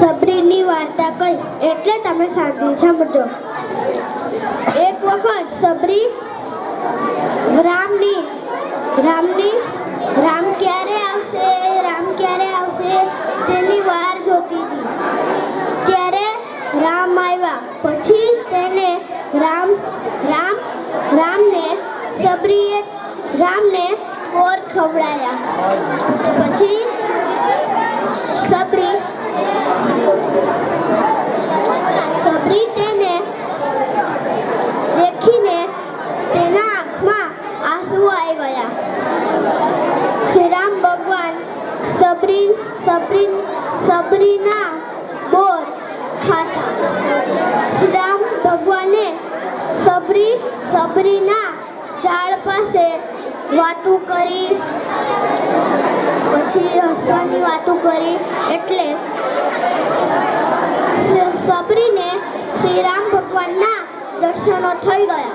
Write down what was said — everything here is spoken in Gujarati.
સબરીની વાર્તા કહીશ. એટલે તમે શાંતિ સમજો એક વખત સબરી રામની રામની, રામ ક્યારે આવશે, રામ ક્યારે આવશે તેની વાર જોતી હતી. ત્યારે રામ આવ્યા. પછી તેને રામ રામ, રામને, સબરીએ રામને ઓર ખવડાયા. પછી સબરી સબરી તેને દેખીને તેના આંખમાં આંસુ આવી ગયા શ્રી રામ ભગવાન સબરી સબરી સબરીના બોર ખાતા. શ્રી રામ ભગવાને સબરી, સબરીના ઝાડ પાસે વાતું કરી, પછી હસવાની વાતો કરી, એટલે સબરીને શ્રી રામ ભગવાનના દર્શનો થઈ ગયા.